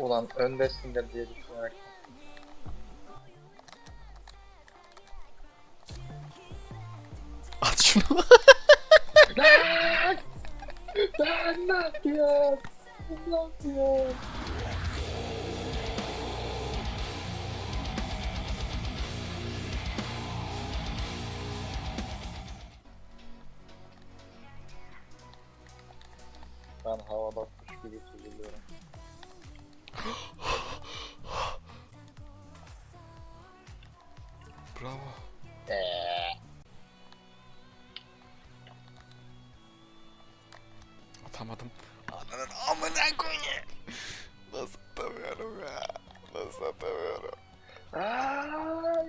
Ulan öndesindir diye düşünerek. At şunu. Lan! Lan ne yapıyorsun? Ne yapıyorsun? Ben havada kuş gibi süzülüyorum. Bravo. Eee. Atamadım. Ananın amına koyayım. Nasıl atamıyorum ya? Nasıl atamıyorum? Ay.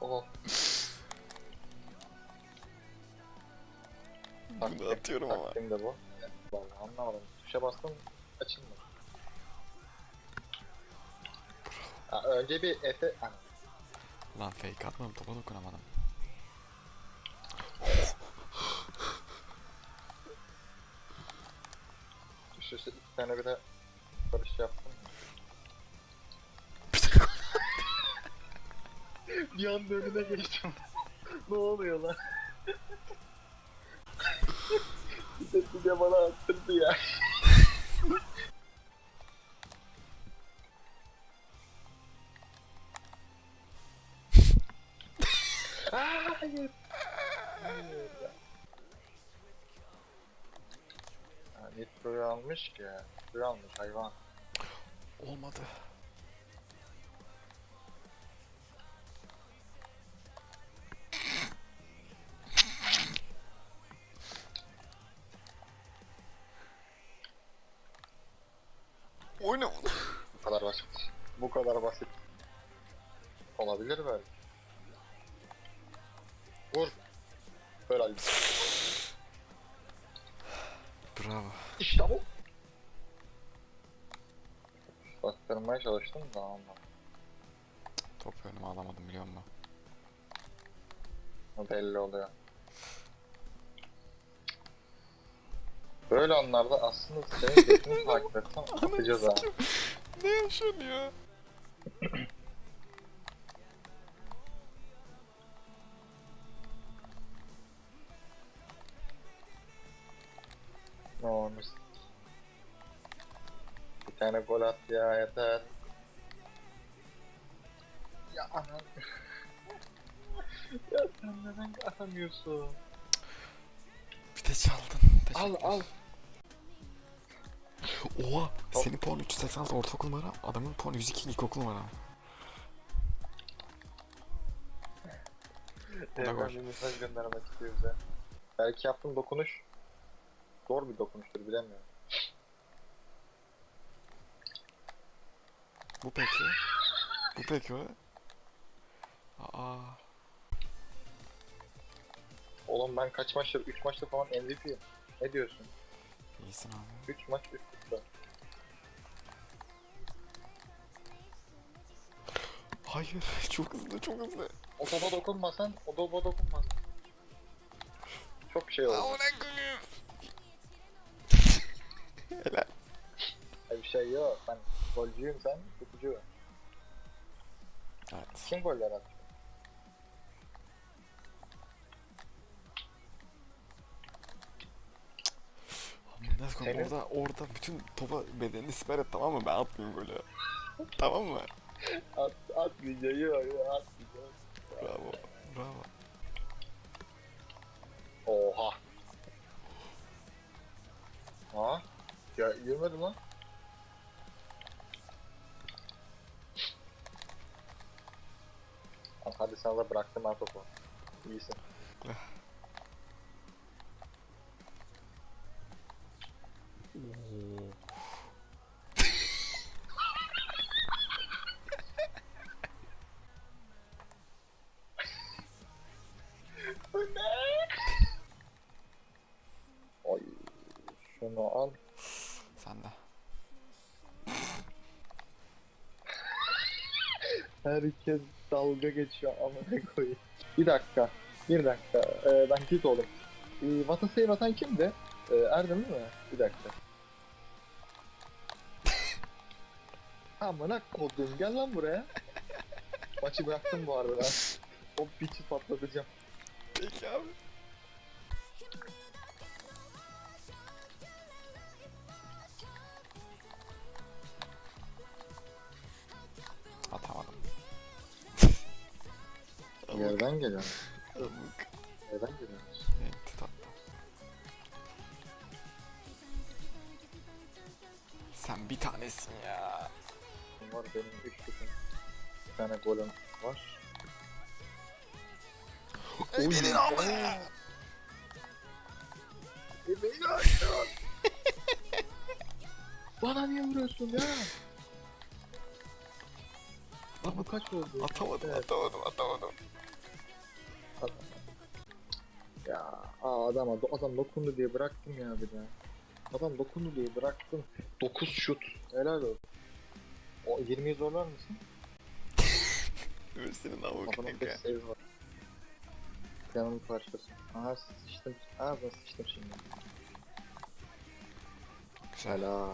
oh. Bunu atıyorum ama. Taktiğim de bu. Vallahi anlamadım. Tuşa bastım açılmadı. Ha, önce bir Efe... Ha, Lan fake atmadım topa dokunamadım. Üst üste iki tane bir de barış yaptım. bir anda önüne geçtim. ne oluyor lan? bir de bana attırdı ya. Hayır. Hayır. Ha, Nitro'yu almış ki. Nitro'yu almış hayvan. Olmadı. Oyna. Bu kadar basit. Bu kadar basit. Olabilir belki. Vur. Ali. Bravo. İşte bu. Bastırmaya çalıştım da ama. Top önüme alamadım biliyor musun? O belli oluyor. Böyle anlarda aslında senin götünü takip etsem atacağız ha. Ne yaşanıyor? Bir tane gol at ya yeter. Ya anan. ya sen neden atamıyorsun? Bir de çaldın. Al Teşekkür. al. Oha! Senin puan 386 ortaokul numara, adamın puan 102 ilkokul numara. Bu da Evren gol. bir mesaj göndermek istiyor bize. Belki yaptığım dokunuş zor bir dokunuştur bilemiyorum. Bu peki? Bu peki o? Aa, Oğlum ben kaç maçtır? 3 maçta falan MVP'yim. Ne diyorsun? iyisin abi. 3 maç üst üste. Hayır, çok hızlı, çok hızlı. O topa dokunmasan, o topa dokunmaz. Çok şey oldu. ne koyayım? Helal. Bir şey yok. Ben golcüyüm sen tutucu. Evet. Kim goller attı? Nasıl Senin- orada, orada bütün topa bedenini siper et tamam mı? Ben atmayayım golü. tamam mı? At, atmayacak yok atmayacak. Bravo. Bravo. Oha. Ha? Ya yürümedi lan. Sana bıraktım ben topu. İyisin. Ay şunu al. Herkes dalga geçiyor amına koyayım. Bir dakika. Bir dakika. Ee, ben git oğlum. Ee, Vatan Save atan kimdi? Ee, Erdem değil mi? Bir dakika. Amına kodum gel lan buraya. Maçı bıraktım bu arada ben. O biçi patlatacağım. Peki abi. Amık, Yerden geliyor. amık. Yerden geliyor. Enti tatlı. Sen bir tanesin ya. Var benim 3 şutum. Bir tane golüm var. Ey beni alma Oy. ya. E beni açtın. Bana niye vuruyorsun ya? Lan bu kaç oldu? Atamadım, Evet. atamadım, Ya aa, adam adam dokundu diye bıraktım ya bir daha. Adam dokundu diye bıraktım. 9 şut. Helal olsun. O 20'yi zorlar mısın? Üstünün Adamın kanka. 5 save var. Canımın parçası. Aha sıçtım. Ağzına sıçtım şimdi. Güzel. Helal.